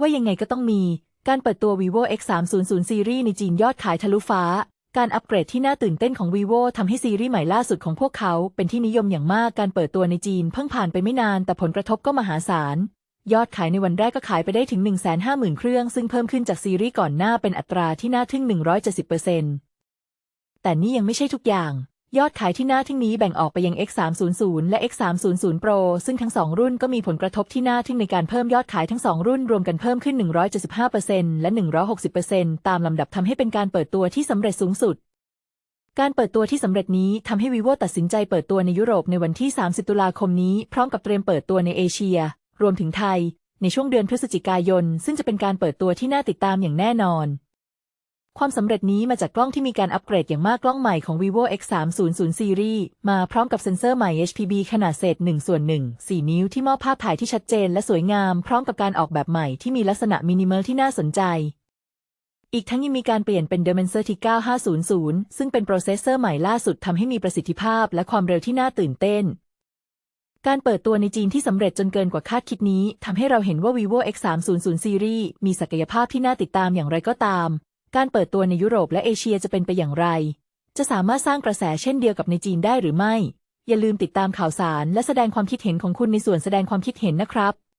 ว่ายังไงก็ต้องมี การเปิดตัว vivo x 3 0 0ซีรีส์ในจีนยอดขายทะลุฟ้า การอัปเกรดที่น่าตื่นเต้นของ vivo ทำให้ซีรีส์ใหม่ล่าสุดของพวกเขาเป็นที่นิยมอย่างมากการเปิดตัวในจีนเพิ่งผ่านไปไม่นานแต่ผลกระทบก็มหาศาลยอดขายในวันแรกก็ขายไปได้ถึง 150,000 เครื่อง ซึ่งเพิ่มขึ้นจากซีรีส์ก่อนหน้าเป็นอัตราที่น่าทึ่ง 170%แต่นี่ยังไม่ใช่ทุกอย่าง ยอดขายที่น่าทึ่งนี้แบ่งออกไปยัง X300 และ X300 Pro ซึ่งทั้งสองรุ่นก็มีผลกระทบที่น่าทึ่งในการเพิ่มยอดขายทั้งสองรุ่นรวมกันเพิ่มขึ้น 175%และ 160%ตามลำดับทำให้เป็นการเปิดตัวที่สำเร็จสูงสุด การเปิดตัวที่สำเร็จนี้ทำให้ vivo ตัดสินใจเปิดตัวในยุโรปในวันที่ 30 ตุลาคมนี้ พร้อมกับเตรียมเปิดตัวในเอเชีย รวมถึงไทย ในช่วงเดือนพฤศจิกายน ซึ่งจะเป็นการเปิดตัวที่น่าติดตามอย่างแน่นอน ความสำเร็จนี้มาจากกล้องที่มีการอัปเกรดอย่างมากกล้องใหม่ของ vivo x 3 0 0 series มาพร้อมกับเซ็นเซอร์ใหม่ HPB ขนาดเศษ1ส่วน1 4 นิ้วที่มอบภาพถ่ายที่ชัดเจนและสวยงาม พร้อมกับการออกแบบใหม่ที่มีลักษณะมินิมอลที่น่าสนใจ อีกทั้งยังมีการเปลี่ยนเป็น Dimensity 9500 ซึ่งเป็นโปรเซสเซอร์ใหม่ล่าสุดทำให้มีประสิทธิภาพและความเร็วที่น่าตื่นเต้นการเปิดตัวในจีนที่สำเร็จจนเกินกว่าคาดคิดนี้ทำให้เราเห็นว่า vivo x 3 0 0 series มีศักยภาพที่น่าติดตามอย่างไรก็ตาม การเปิดตัวในยุโรปและเอเชียจะเป็นไปอย่างไร จะสามารถสร้างกระแสเช่นเดียวกับในจีนได้หรือไม่ อย่าลืมติดตามข่าวสารและแสดงความคิดเห็นของคุณในส่วนแสดงความคิดเห็นนะครับ